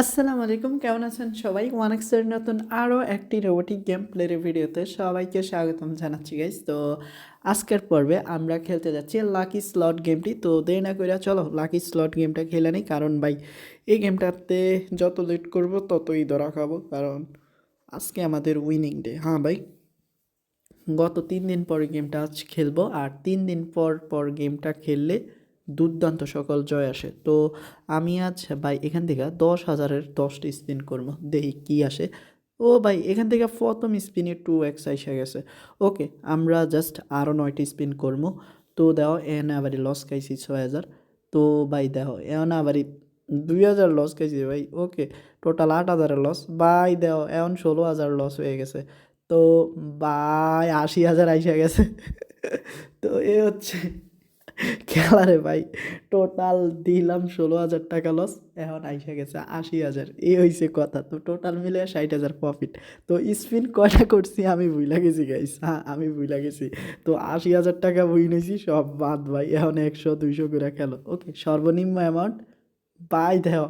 আসসালামু আলাইকুম, কেমন আছেন সবাই? ওয়ান এক্সের নতুন আরও একটি রোবোটিক গেম প্লের ভিডিওতে সবাইকে স্বাগতম জানাচ্ছি গাইজ তো আজকের পর্বে আমরা খেলতে যাচ্ছি লাকি স্লট গেমটি তো দেরি না করে চলো লাকি স্লট গেমটা খেলে নিই, কারণ ভাই, এই গেমটাতে যত লেট করব ততই ধরা খাব, কারণ আজকে আমাদের উইনিং ডে হ্যাঁ ভাই, গত তিন দিন পরে গেমটা আজ খেলব, আর তিন দিন পর পর গেমটা খেললে দুর্দান্ত সকল জয় আসে। তো আমি আজ, ভাই, এখান থেকে দশ হাজারের দশটি স্পিন করব। দেখি কী আসে। ও ভাই, এখান থেকে প্রথম স্পিনে টু এক্স এসে গেছে। ওকে, আমরা জাস্ট আরও নয়টি স্পিন করব। তো দেও এন আবারই লস খাইছি ছয় হাজার। তো ভাই, দেখো এন আবারই দুই হাজার লস খাইছি ভাই। ওকে টোটাল আট হাজারের লস বাই দেও এখন ষোলো হাজার লস হয়ে গেছে। তো বাই আশি হাজার আইসা গেছে। তো এ হচ্ছে খেলারে ভাই টোটাল দিলাম ষোলো হাজার টাকা লস এখন আইসা গেছে আশি হাজার। এই হয়েছে কথা, তো টোটাল মিলে ষাট হাজার প্রফিট তো স্পিন কয়টা করছি আমি ভুলে গেছি গাইস হ্যাঁ আমি ভুলে গেছি। তো আশি হাজার টাকা বই নিয়েছি সব বাদ ভাই, এখন একশো, দুইশো করে খেলো। ওকে, সর্বনিম্ন অ্যামাউন্ট বাই দেও।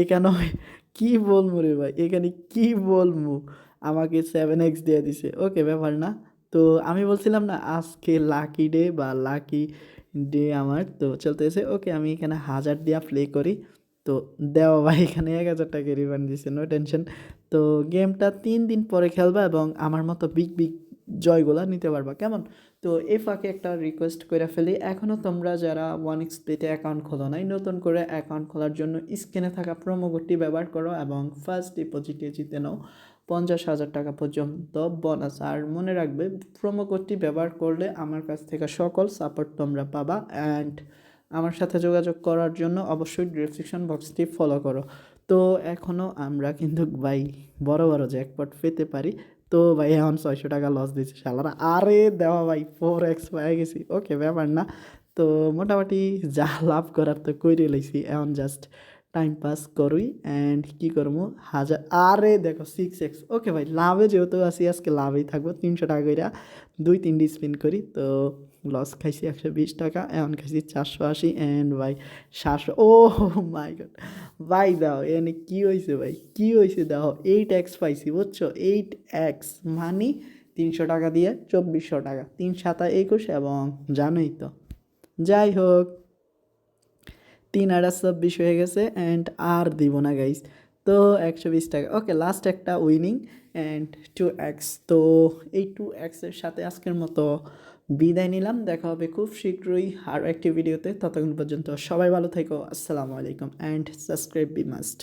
এখানে কি বলব রে ভাই, এখানে কি বলব আমাকে সেভেন এক্স দিয়ে দিছে। ওকে, ব্যাপার না। তো আমি বলছিলাম না, আজকে লাকি ডে বা লাকি ডে আমার তো চলতেছে, ওকে, আমি এখানে হাজার দিয়া প্লে করি। তো দেওয়া ভাই এখানে এক হাজার টাকা রিফান্ড দিচ্ছে নো টেনশন তো গেমটা তিন দিন পরে খেলবা এবং আমার মতো বিগ বিগ জয়গুলা নিতে পারবা, কেমন? তো এ ফাঁকে একটা রিকোয়েস্ট করে ফেলি এখনও তোমরা যারা ওয়ান এক্স প্লেতে অ্যাকাউন্ট খোলো নাই, নতুন করে অ্যাকাউন্ট খোলার জন্য স্ক্রিনে থাকা প্রোমো কোডটি ব্যবহার করো এবং ফার্স্ট ডিপোজিটে জিতে নাও পঞ্চাশ হাজার টাকা পর্যন্ত বোনাস আর মনে রাখবে প্রোমো কোডটি ব্যবহার করলে আমার কাছ থেকে সকল সাপোর্ট তোমরা পাবা অ্যান্ড আমার সাথে যোগাযোগ করার জন্য অবশ্যই ডিসক্রিপশন বক্সটি ফলো করো। তো এখনও আমরা কিন্তু ভাই বড় বড় জ্যাকপট পেতে পারি। তো ভাই, এখন ছয়শো টাকা লস দিচ্ছি শালারা। আরে দেওয়া ভাই ফোর এক্স পেয়ে গেছি। ওকে ব্যাপার না। তো মোটামুটি যা লাভ করার তো কইরে লইছি। এখন জাস্ট টাইম পাস করুই অ্যান্ড কী করব হাজার আরে দেখো সিক্স এক্স ওকে ভাই, লাভে যেহেতু আসি আজকে লাভেই থাকব। তিনশো টাকা করে দুই তিনটি স্পিন করি। তো লস খাইছি একশো বিশ টাকা, এখন খাইছি চারশো আশি অ্যান্ড ভাই, সাতশো ও মাই গড ভাই দাও, এনে কি হয়েছে ভাই? কি হয়েছে দাও? এইট এক্স পাইছি, বুঝছ? এইট এক্স মানে তিনশো টাকা দিয়ে চব্বিশশো টাকা। তিন সাতা একুশ এবং জানোই তো। যাই হোক, তিন আড়া চব্বিশ হয়ে গেছে অ্যান্ড আর দিব না গাইস তো একশো বিশ টাকা। ওকে লাস্ট একটা উইনিং অ্যান্ড টু এক্স তো এই টু এক্সের সাথে আজকের মতো বিদায় নিলাম। দেখা হবে খুব শীঘ্রই আরও একটি ভিডিওতে ততক্ষণ পর্যন্ত সবাই ভালো থেকো। আসসালামু আলাইকুম অ্যান্ড সাবস্ক্রাইব বি মাস্ট